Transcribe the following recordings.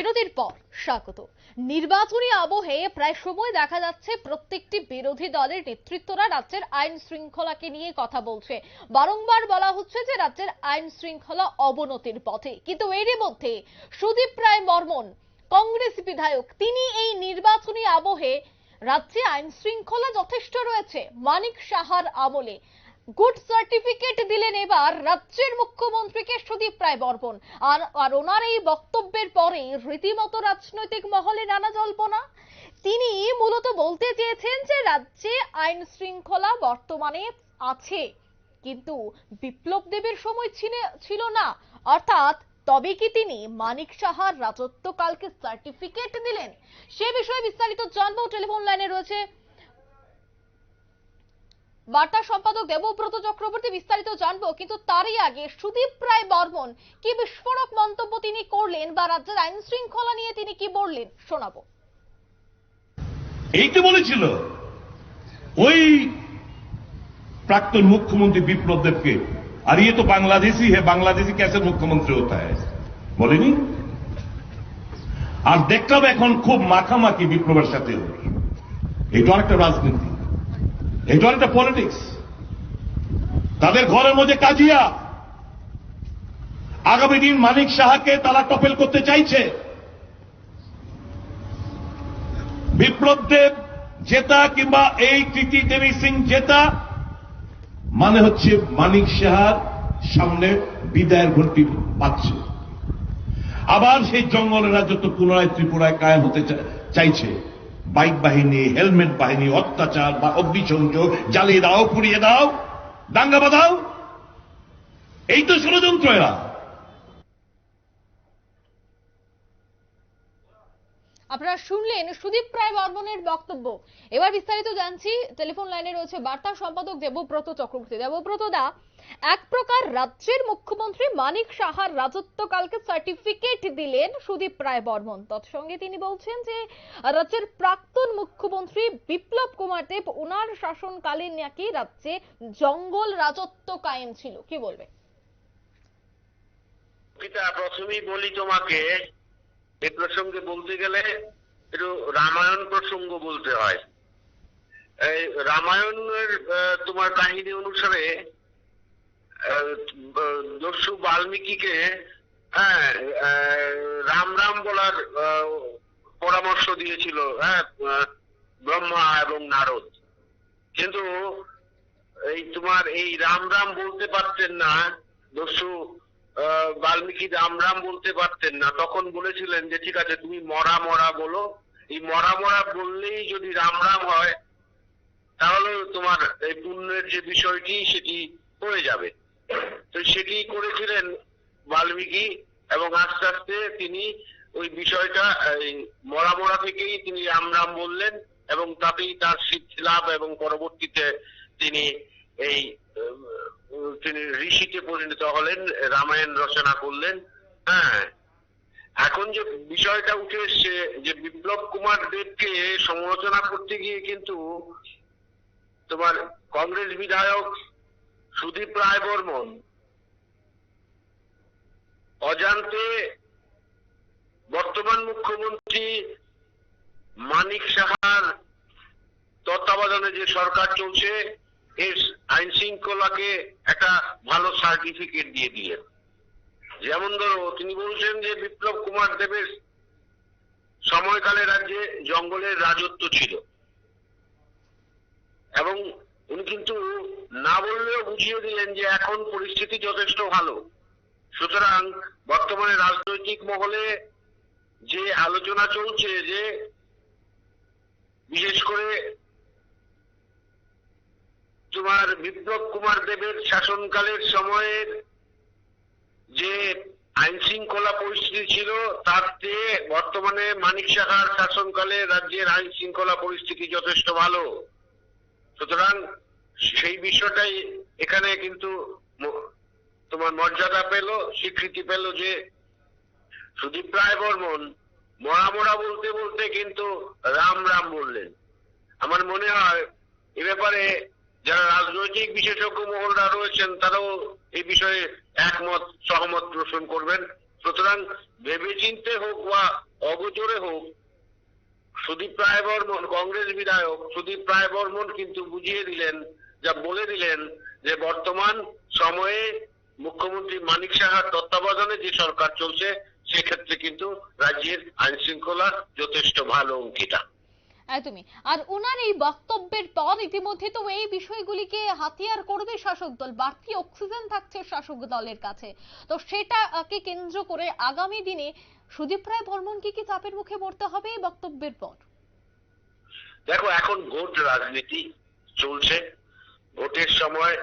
বিরতির পর স্বাগত। নির্বাচনী আবহে প্রায় সময় দেখা যাচ্ছে প্রত্যেকটি বিরোধী দলের নেতৃত্বরা রাজ্যের আইন শৃঙ্খলাকে নিয়ে কথা বলছে। বারংবার বলা হচ্ছে যে রাজ্যের আইন শৃঙ্খলা অবনতির পথে। কিন্তু এরই মধ্যে সুদীপ রায় বর্মন, কংগ্রেস বিধায়ক, তিনি এই নির্বাচনী আবহে রাজ্যে আইন শৃঙ্খলা যথেষ্ট রয়েছে। মানিক সাহার আমলে গুড সার্টিফিকেট দিলেন এবার রাজ্যের মুখ্যমন্ত্রীকে সুদীপ রায় বর্মন। আর আর ওনার এই বক্তব্যের পরে রীতিমতো রাজনৈতিক মহলে নানা জল্পনা। তিনি মূলত বলতে চেয়েছেন যে রাজ্যে আইন শৃঙ্খলা বর্তমানে আছে, কিন্তু বিপ্লব দেবের সময় ছিল না। অর্থাৎ তবে কি তিনি মানিক সাহার রাজত্বকালকে সার্টিফিকেট দিলেন? সে বিষয়ে বিস্তারিত জানব। টেলিফোন লাইনে রয়েছে বার্তা সম্পাদক দেবব্রত চক্রবর্তী বিস্তারিত জানব, কিন্তু তারই আগে সুদীপ রায় বর্মন, কি বিস্ফোরক মন্তব্য তিনি করলেন বা রাজ্যের আইন শৃঙ্খলা নিয়ে তিনি কি বললেন, শোনাব। এই তো বলেছিল, ওই প্রাক্তন মুখ্যমন্ত্রী বিপ্লব দেবকে, আর ইয়ে তো বাংলাদেশি হ্যাঁ বাংলাদেশি कैसे মুখ্যমন্ত্রী হতে হয়। বলেনি? আর দেখলাম এখন খুব মাখামাখি বিপ্লবের সাথে। এটা একটা রাজনীতি। এটা অনেকটা পলিটিক্স তাদের ঘরের মধ্যে কাজিয়া। আগামী দিন মানিক সাহাকে তারা টপেল করতে চাইছে। বিপ্লব দেব জেতা কিংবা এই কৃতি দেবী সিং জেতা মানে হচ্ছে মানিক সাহার সামনে বিদায়ের ভর্তি পাচ্ছে আবার সেই জঙ্গলের রাজত্ব পুনরায় ত্রিপুরায় কায়েম হতে চাইছে। বাইক বাহিনী, হেলমেট বাহিনী, অত্যাচার বা অগ্নিসংযোগ জ্বালিয়ে দাও, পুড়িয়ে দাও, দাঙ্গা বাঁধাও। এই তো ষড়যন্ত্র এরা। আপনারা শুনলেন সুদীপ রায় বর্মনের বক্তব্য। এবার বিস্তারিত জানছি, টেলিফোন লাইনে রয়েছে বার্তা সম্পাদক দেবব্রত চক্রবর্তী। দেবব্রত দা, এক প্রকার রাজ্যের মুখ্যমন্ত্রী মানিক সাহার রাজত্বকালকে সার্টিফিকেট দিলেন সুদীপ রায় বর্মন। তৎসঙ্গে তিনি বলছেন যে, রাজ্যের প্রাক্তন মুখ্যমন্ত্রী বিপ্লব কুমার দেব ওনার শাসনকালে নাকি রাজ্যে জঙ্গল রাজত্ব কায়েম ছিল। কি বলবে? প্রথমেই বলি তোমাকে এই প্রসঙ্গে বলতে গেলে একটু রামায়ণ প্রসঙ্গ বলতে হয়। এই রামায়ণের তোমার কাহিনী অনুসারে দস্যু বাল্মীকিকে হ্যাঁ রাম রাম বলার পরামর্শ দিয়েছিল হ্যাঁ ব্রহ্মা এবং নারদ। কিন্তু এই তোমার এই রাম রাম বলতে পারতেন না দস্যু বাল্মীকি রাম রাম বলতে পারতেন না। তখন বলেছিলেন যে, ঠিক আছে, তুমি মরা মরা বলো। এই মরা মরা বললেই যদি রাম রাম হয়, তাহলে তোমার এই পুণ্যের যে বিষয়টি, সেটি হয়ে যাবে। তো সেটি করেছিলেন বাল্মীকি এবং আস্তে আস্তে তিনি ওই বিষয়টা, এই মরা মরা থেকেই তিনি রাম রাম বললেন এবং তাতেই তার সিদ্ধি লাভ এবং পরবর্তীতে তিনি এই তিনি ঋষিতে পরিণত হলেন, রামায়ণ রচনা করলেন। হ্যাঁ। এখন যে বিষয়টা উঠে এসছে, যে বিপ্লব কুমার দেবকে সমালোচনা করতে গিয়ে কিন্তু তোমার কংগ্রেস বিধায়ক সুদীপ রায় বর্মন অজান্তে বর্তমান মুখ্যমন্ত্রী মানিক সাহার তত্ত্বাবধানে যে সরকার চলছে এর আইন শৃঙ্খলাকে একটা ভালো সার্টিফিকেট দিয়ে দিলেন যেমন ধরো, তিনি বলছেন যে বিপ্লব কুমার দেবের সময়কালে রাজ্যে জঙ্গলের রাজত্ব ছিল। এবং উনি কিন্তু না বললেও বুঝিয়ে দিলেন যে এখন পরিস্থিতি যথেষ্ট ভালো। সুতরাং বর্তমানে রাজনৈতিক মহলে যে আলোচনা চলছে যে, বিশেষ করে তোমার বিপ্লব কুমার দেবের শাসনকালের সময়ের যে আইন শৃঙ্খলা পরিস্থিতি ছিল, তার চেয়ে বর্তমানে মানিক সাহার শাসনকালে রাজ্যের আইন শৃঙ্খলা পরিস্থিতি যথেষ্ট ভালো। সুতরাং সেই বিষয়টাই এখানে কিন্তু তোমার মর্যাদা পেল, স্বীকৃতি পেল যে সুদীপ রায় বর্মন মরা মরা বলতে বলতে কিন্তু রাম রাম বললেন। আমার মনে হয় এ ব্যাপারে যারা রাজনৈতিক বিশেষজ্ঞ মহলরা রয়েছেন, তারাও এই বিষয়ে একমত, সহমত পোষণ করবেন। সুতরাং ভেবেচিন্তে হোক বা অগোচরে হোক, সুদীপ রায় বর্মন কংগ্রেস বিধায়ক সুদীপ রায় বর্মন কিন্তু বুঝিয়ে দিলেন, যা বলে দিলেন যে বর্তমান সময়ে মুখ্যমন্ত্রী মানিক সাহার তত্ত্বাবধানে যে সরকার চলছে, সেক্ষেত্রে কিন্তু রাজ্যের আইন শৃঙ্খলা যথেষ্ট ভালো অঙ্কিতা। একদমই। আর ওনার এই বক্তব্যের পর ইতিমধ্যে তো এই বিষয়গুলিকে হাতিয়ার করবে শাসক দল, বাড়তি অক্সিজেন থাকছে শাসক দলের কাছে। তো সেটাকে কেন্দ্র করে আগামী দিনে সুদীপ রায় বর্মনকে কি চাপের মুখে পড়তে হবে এই বক্তব্যের পর? দেখো, এখন ভোট রাজনীতি চলছে। ভোটের সময়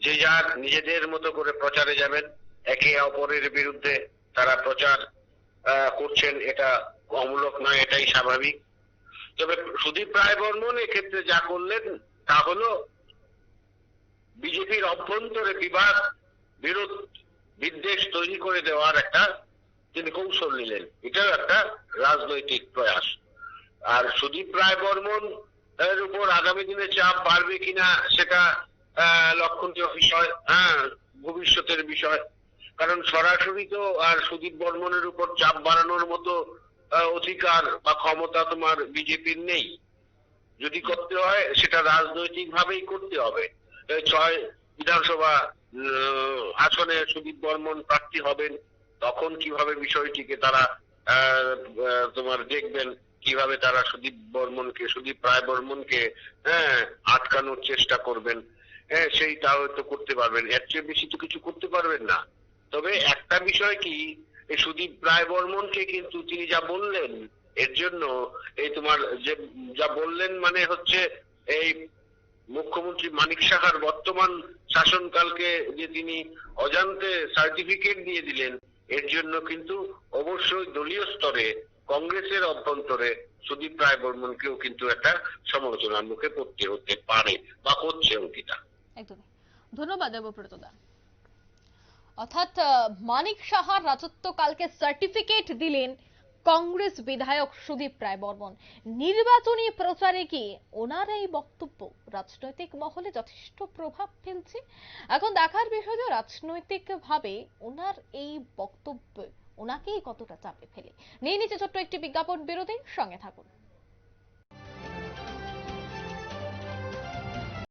যে যার নিজেদের মতো করে প্রচারে যাবেন, একে অপরের বিরুদ্ধে তারা প্রচার করছেন, এটা অমূলক নয়, এটাই স্বাভাবিক। তবে সুদীপ রায় বর্মন এক্ষেত্রে যা করলেন, তা হলো বিজেপির অভ্যন্তরে বিবাদ, বিরোধ, বিদ্বেষ তৈরি করে দেওয়ার একটা তিনি কৌশল নিলেন। এটাও একটা রাজনৈতিক প্রয়াস। আর সুদীপ রায় বর্মন এর উপর আগামী দিনে চাপ বাড়বে কিনা সেটা লক্ষণীয় বিষয় হ্যাঁ ভবিষ্যতের বিষয়। কারণ সরাসরি তো আর সুদীপ বর্মনের উপর চাপ বাড়ানোর মতো অধিকার বা ক্ষমতা তোমার বিজেপির নেই। যদি করতে হয়, সেটা রাজনৈতিক ভাবেই করতে হবে। ছয় বিধানসভা আসনে সুদীপ বর্মন প্রার্থী হবেন, তখন কীভাবে বিষয়টিকে তারা তোমার দেখবেন, কীভাবে তারা সুদীপ বর্মনকে, সুদীপ রায় বর্মনকে হ্যাঁ আটকানোর চেষ্টা করবেন। হ্যাঁ সেইটা হয়তো করতে পারবেন। এর চেয়ে বেশি তো কিছু করতে পারবেন না। তবে একটা বিষয় কি সুদীপ রায় বর্মনকে কিন্তু তিনি যা বললেন, এর জন্য এই তোমার যে যা বললেন মানে হচ্ছে এই মুখ্যমন্ত্রী মানিক সাহার বর্তমান শাসনকালকে যে তিনি অজান্তে সার্টিফিকেট দিয়ে দিলেন, এর জন্য কিন্তু অবশ্যই দলীয় স্তরে কংগ্রেসের অভ্যন্তরে সুদীপ রায় বর্মনকেও কিন্তু একটা সমালোচনার মুখে পড়তে হতে পারে বা করছে অঙ্কিতা একদমই। ধন্যবাদ দেবব্রত দা অর্থাৎ মানিক সাহার রাজত্বকালকে সার্টিফিকেট দিলেন কংগ্রেস বিধায়ক সুদীপ রায় বর্মন নির্বাচনী প্রচারে গিয়ে ওনার এই বক্তব্য? রাজনৈতিক মহলে যথেষ্ট প্রভাব ফেলছে। এখন দেখার বিষয় যে রাজনৈতিক ভাবে ওনার এই বক্তব্য ওনাকেই কতটা চাপে ফেলে। নিয়ে নিচে ছোট্ট একটি বিজ্ঞাপন বিরতি সঙ্গে থাকুন।